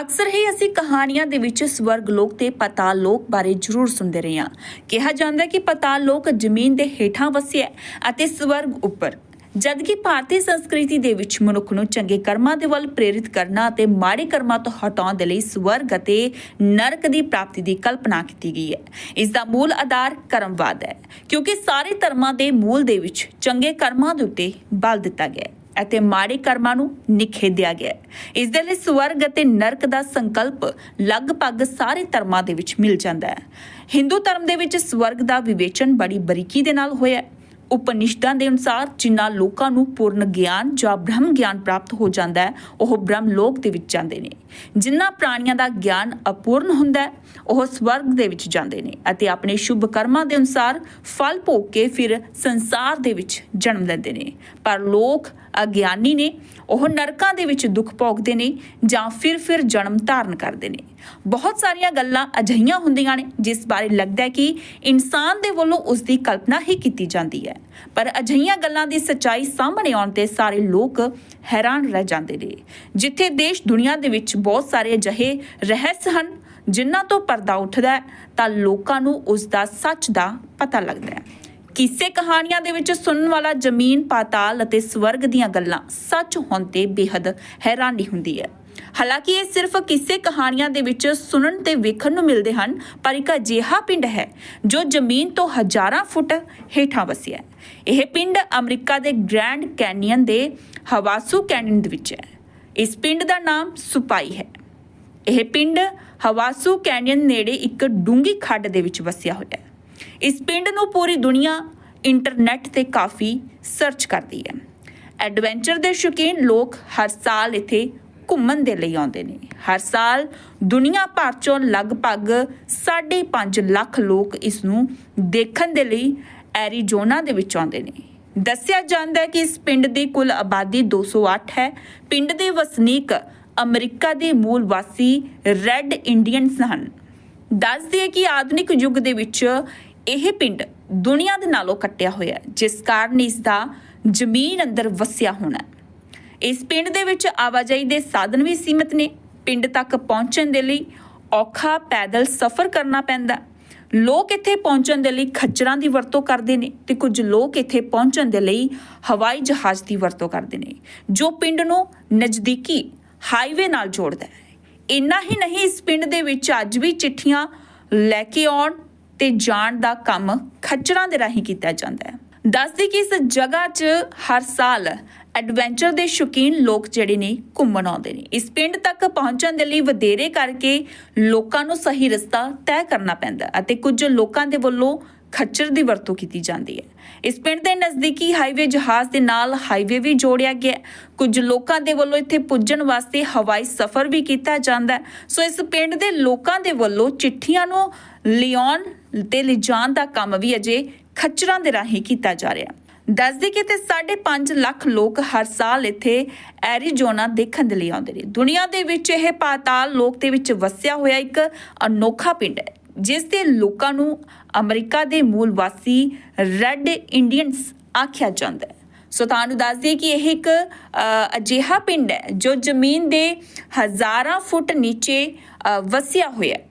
ਅਕਸਰ ਹੀ ਅਸੀਂ ਕਹਾਣੀਆਂ ਦੇ ਵਿੱਚ ਸਵਰਗ ਲੋਕ ਤੇ ਪਤਾਲ ਲੋਕ ਬਾਰੇ ਜ਼ਰੂਰ ਸੁਣਦੇ ਰਹੇ ਹਾਂ। ਕਿਹਾ ਜਾਂਦਾ ਹੈ ਕਿ ਪਤਾਲ ਲੋਕ ਜ਼ਮੀਨ ਦੇ ਹੇਠਾਂ ਵਸਿਆ ਅਤੇ ਸਵਰਗ ਉੱਪਰ। ਜਦਕਿ ਭਾਰਤੀ ਸੰਸਕ੍ਰਿਤੀ ਦੇ ਵਿੱਚ ਮਨੁੱਖ ਨੂੰ ਚੰਗੇ ਕਰਮਾਂ ਦੇ ਵੱਲ ਪ੍ਰੇਰਿਤ ਕਰਨਾ ਅਤੇ ਮਾੜੇ ਕਰਮਾਂ ਤੋਂ ਹਟਾਉਣ ਦੇ ਲਈ ਸਵਰਗ ਅਤੇ ਨਰਕ ਦੀ ਪ੍ਰਾਪਤੀ ਦੀ ਕਲਪਨਾ ਕੀਤੀ ਗਈ ਹੈ। ਇਸ ਦਾ ਮੂਲ ਆਧਾਰ ਕਰਮਵਾਦ ਹੈ, ਕਿਉਂਕਿ ਸਾਰੇ ਧਰਮਾਂ ਦੇ ਮੂਲ ਦੇ ਵਿੱਚ ਚੰਗੇ ਕਰਮਾਂ ਦੇ ਉੱਤੇ ਬਲ ਦਿੱਤਾ ਗਿਆ ਹੈ। ਅਤੇ ਮਾੜੇ ਕਰਮਾਂ ਨੂੰ ਨਿਖੇਧਿਆ ਗਿਆ ਹੈ। ਇਸ ਦੇ ਲਈ ਸਵਰਗ ਅਤੇ ਨਰਕ ਦਾ ਸੰਕਲਪ ਲਗਭਗ ਸਾਰੇ ਧਰਮਾਂ ਦੇ ਵਿੱਚ ਮਿਲ ਜਾਂਦਾ ਹੈ। ਹਿੰਦੂ ਧਰਮ ਦੇ ਵਿੱਚ ਸਵਰਗ ਦਾ ਵਿਵੇਚਨ ਬੜੀ ਬਰੀਕੀ ਦੇ ਨਾਲ ਹੋਇਆ ਹੈ। ਉਪਨਿਸ਼ਦਾਂ ਦੇ ਅਨੁਸਾਰ ਜਿਨ੍ਹਾਂ ਲੋਕਾਂ ਨੂੰ ਪੂਰਨ ਗਿਆਨ ਜਾਂ ਬ੍ਰਹਮ ਗਿਆਨ ਪ੍ਰਾਪਤ ਹੋ ਜਾਂਦਾ ਹੈ, ਉਹ ਬ੍ਰਹਮ ਲੋਕ ਦੇ ਵਿੱਚ ਜਾਂਦੇ ਨੇ। ਜਿਨ੍ਹਾਂ ਪ੍ਰਾਣੀਆਂ ਦਾ ਗਿਆਨ ਅਪੂਰਨ ਹੁੰਦਾ ਹੈ, ਉਹ ਸਵਰਗ ਦੇ ਵਿੱਚ ਜਾਂਦੇ ਨੇ ਅਤੇ ਆਪਣੇ ਸ਼ੁਭ ਕਰਮਾਂ ਦੇ ਅਨੁਸਾਰ ਫਲ ਭੋਗ ਕੇ ਫਿਰ ਸੰਸਾਰ ਦੇ ਵਿੱਚ ਜਨਮ ਲੈਂਦੇ ਨੇ। ਪਰ ਲੋਕ ਅਗਿਆਨੀ ਨੇ, ਉਹ ਨਰਕਾਂ ਦੇ ਵਿੱਚ ਦੁੱਖ ਭੋਗਦੇ ਨੇ ਜਾਂ ਫਿਰ ਫਿਰ ਜਨਮ ਧਾਰਨ ਕਰਦੇ ਨੇ। ਬਹੁਤ ਸਾਰੀਆਂ ਗੱਲਾਂ ਅਜਿਹੀਆਂ ਹੁੰਦੀਆਂ ਨੇ ਜਿਸ ਬਾਰੇ ਲੱਗਦਾ ਹੈ ਕਿ ਇਨਸਾਨ ਦੇ ਵੱਲੋਂ ਉਸ ਦੀ ਕਲਪਨਾ ਹੀ ਕੀਤੀ ਜਾਂਦੀ ਹੈ। ਪਰ ਅਜਿਹੀਆਂ ਗੱਲਾਂ ਦੀ ਸੱਚਾਈ ਸਾਹਮਣੇ ਆਉਣ ਤੇ ਸਾਰੇ ਲੋਕ ਹੈਰਾਨ ਰਹਿ ਜਾਂਦੇ ਨੇ। ਜਿੱਥੇ ਦੇਸ਼ ਦੁਨੀਆ ਦੇ ਵਿੱਚ ਬਹੁਤ ਸਾਰੇ ਅਜਿਹੇ ਰਹੱਸ ਹਨ, ਜਿਨ੍ਹਾਂ ਤੋਂ ਪਰਦਾ ਉੱਠਦਾ ਤਾਂ ਲੋਕਾਂ ਨੂੰ ਉਸ ਦਾ ਸੱਚ ਦਾ ਪਤਾ ਲੱਗਦਾ ਹੈ। ਕਿਸੇ ਕਹਾਣੀਆਂ ਦੇ ਵਿੱਚ ਸੁਣਨ ਵਾਲਾ ਜ਼ਮੀਨ, ਪਾਤਾਲ ਅਤੇ ਸਵਰਗ ਦੀਆਂ ਗੱਲਾਂ ਸੱਚ ਹੋਣ ਤੇ ਬੇहद ਹੈਰਾਨੀ ਹੁੰਦੀ ਹੈ। ਹਾਲਾਂਕਿ ਇਹ ਸਿਰਫ ਕਿਸੇ ਕਹਾਣੀਆਂ ਦੇ ਵਿੱਚ ਸੁਣਨ ਤੇ ਵੇਖਣ ਨੂੰ ਮਿਲਦੇ ਹਨ, ਪਰ ਇੱਕ ਅਜਿਹਾ ਪਿੰਡ ਹੈ ਜੋ ਜ਼ਮੀਨ ਤੋਂ ਹਜ਼ਾਰਾਂ ਫੁੱਟ ਹੇਠਾਂ ਵਸਿਆ ਹੈ। ਇਹ ਪਿੰਡ ਅਮਰੀਕਾ ਦੇ ਗ੍ਰੈਂਡ ਕੈਨੀਅਨ ਦੇ ਹਵਾਸੂ ਕੈਨੀਅਨ ਦੇ ਵਿੱਚ ਹੈ। ਇਸ ਪਿੰਡ ਦਾ ਨਾਮ ਸੁਪਾਈ ਹੈ। ਇਹ ਪਿੰਡ ਹਵਾਸੂ ਕੈਨੀਅਨ ਨੇੜੇ ਇੱਕ ਡੂੰਗੀ ਖੱਡ ਦੇ ਵਿੱਚ ਵਸਿਆ ਹੋਇਆ ਹੈ। ਇਸ ਪਿੰਡ ਨੂੰ ਪੂਰੀ ਦੁਨੀਆ ਇੰਟਰਨੈਟ ਤੇ ਕਾਫੀ ਸਰਚ ਕਰਦੀ ਹੈ। ਐਡਵੈਂਚਰ ਦੇ ਸ਼ੌਕੀਨ ਲੋਕ ਹਰ ਸਾਲ ਇੱਥੇ ਘੁੰਮਣ ਦੇ ਲਈ ਆਉਂਦੇ ਨੇ। ਹਰ ਸਾਲ ਦੁਨੀਆ ਭਰ ਚੋਂ ਲਗਭਗ 5.5 ਲੱਖ ਲੋਕ ਇਸ ਨੂੰ ਦੇਖਣ ਦੇ ਲਈ ਐਰੀਜ਼ੋਨਾ ਦੇ ਵਿੱਚ ਆਉਂਦੇ ਨੇ। ਦੱਸਿਆ ਜਾਂਦਾ ਹੈ ਕਿ ਇਸ ਪਿੰਡ ਦੀ ਕੁੱਲ ਆਬਾਦੀ 208 ਹੈ। ਪਿੰਡ ਦੇ ਵਸਨੀਕ ਅਮਰੀਕਾ ਦੇ ਮੂਲ ਵਾਸੀ ਰੈੱਡ ਇੰਡੀਅਨਸ ਹਨ। ਦੱਸ ਦਈਏ ਕਿ ਆਧੁਨਿਕ ਯੁੱਗ ਦੇ ਵਿੱਚ ਇਹ ਪਿੰਡ ਦੁਨੀਆ ਦੇ ਨਾਲੋਂ ਕੱਟਿਆ ਹੋਇਆ ਜਿਸ ਕਾਰਨ ਇਸ ਦਾ ਜ਼ਮੀਨ ਅੰਦਰ ਵਸਿਆ ਹੋਣਾ ਇਸ ਪਿੰਡ ਦੇ ਵਿੱਚ ਆਵਾਜਾਈ ਦੇ ਸਾਧਨ ਵੀ ਸੀਮਿਤ ਨੇ। ਪਿੰਡ ਤੱਕ ਪਹੁੰਚਣ ਦੇ ਲਈ ਔਖਾ ਪੈਦਲ ਸਫ਼ਰ ਕਰਨਾ ਪੈਂਦਾ ਲੋਕ ਇੱਥੇ ਪਹੁੰਚਣ ਦੇ ਲਈ ਖੱਚਰਾਂ ਦੀ ਵਰਤੋਂ ਕਰਦੇ ਨੇ ਤੇ ਕੁਝ ਲੋਕ ਇੱਥੇ ਪਹੁੰਚਣ ਦੇ ਲਈ ਹਵਾਈ ਜਹਾਜ਼ ਦੀ ਵਰਤੋਂ ਕਰਦੇ ਨੇ, ਜੋ ਪਿੰਡ ਨੂੰ ਨਜ਼ਦੀਕੀ ਹਾਈਵੇ ਨਾਲ ਜੋੜਦਾ ਹੈ। ਇੰਨਾ ਹੀ ਨਹੀਂ, ਇਸ ਪਿੰਡ ਦੇ ਵਿੱਚ ਅੱਜ ਵੀ ਚਿੱਠੀਆਂ ਲੈ ਕੇ ਆਉਣ ਤੇ ਜਾਣ ਦਾ ਕੰਮ ਖੱਚਰਾਂ ਦੇ ਰਾਹੀਂ ਕੀਤਾ ਜਾਂਦਾ ਹੈ। ਦੱਸਦੀ ਕਿ ਇਸ ਜਗ੍ਹਾ 'ਚ ਹਰ ਸਾਲ ਐਡਵੈਂਚਰ ਦੇ ਸ਼ੌਕੀਨ ਲੋਕ ਜਿਹੜੇ ਨੇ ਘੁੰਮਣ ਆਉਂਦੇ ਨੇ। ਇਸ ਪਿੰਡ ਤੱਕ ਪਹੁੰਚਣ ਦੇ ਲਈ ਵਧੇਰੇ ਕਰਕੇ ਲੋਕਾਂ ਨੂੰ ਸਹੀ ਰਸਤਾ ਤੈਅ ਕਰਨਾ ਪੈਂਦਾ ਅਤੇ ਕੁਝ ਲੋਕਾਂ ਦੇ ਵੱਲੋਂ ਖੱਚਰ ਦੀ ਵਰਤੋਂ ਕੀਤੀ ਜਾਂਦੀ ਹੈ। ਇਸ ਪਿੰਡ ਦੇ ਨਜ਼ਦੀਕੀ ਹਾਈਵੇ ਜਹਾਜ਼ ਦੇ ਨਾਲ ਹਾਈਵੇ ਵੀ ਜੋੜਿਆ ਗਿਆ ਕੁਝ ਲੋਕਾਂ ਦੇ ਵੱਲੋਂ ਇੱਥੇ ਪੁੱਜਣ ਵਾਸਤੇ ਹਵਾਈ ਸਫ਼ਰ ਵੀ ਕੀਤਾ ਜਾਂਦਾ ਸੋ ਇਸ ਪਿੰਡ ਦੇ ਲੋਕਾਂ ਦੇ ਵੱਲੋਂ ਚਿੱਠੀਆਂ ਨੂੰ ਲਿਆਉਣ ਤੇ ਲਿਜਾਣ ਦਾ ਕੰਮ ਵੀ ਅਜੇ ਖੱਚਰਾਂ ਦੇ ਰਾਹੀਂ ਕੀਤਾ ਜਾ ਰਿਹਾ ਹੈ। ਦੱਸਦੇ ਕਿ ਤੇ 5.5 ਲੱਖ ਲੋਕ ਹਰ ਸਾਲ ਇੱਥੇ ਐਰੀਜ਼ੋਨਾ ਦੇਖਣ ਦੇ ਲਈ ਆਉਂਦੇ ਨੇ। ਦੁਨੀਆ ਦੇ ਵਿੱਚ ਇਹ ਪਾਤਾਲ ਲੋਕ ਦੇ ਵਿੱਚ ਵਸਿਆ ਹੋਇਆ ਇੱਕ ਅਨੋਖਾ ਪਿੰਡ ਹੈ। ਜਿਸ ਦੇ ਲੋਕਾਂ ਨੂੰ ਅਮਰੀਕਾ ਦੇ ਮੂਲ ਵਾਸੀ ਰੈੱਡ ਇੰਡੀਅਨਸ ਆਖਿਆ ਜਾਂਦਾ ਹੈ। ਸੋ ਤੁਹਾਨੂੰ ਦੱਸ ਦਈਏ ਕਿ ਇਹ ਇੱਕ ਅਜਿਹਾ ਪਿੰਡ ਹੈ ਜੋ ਜ਼ਮੀਨ ਦੇ ਹਜ਼ਾਰਾਂ ਫੁੱਟ ਨੀਚੇ ਵਸਿਆ ਹੋਇਆ ਹੈ।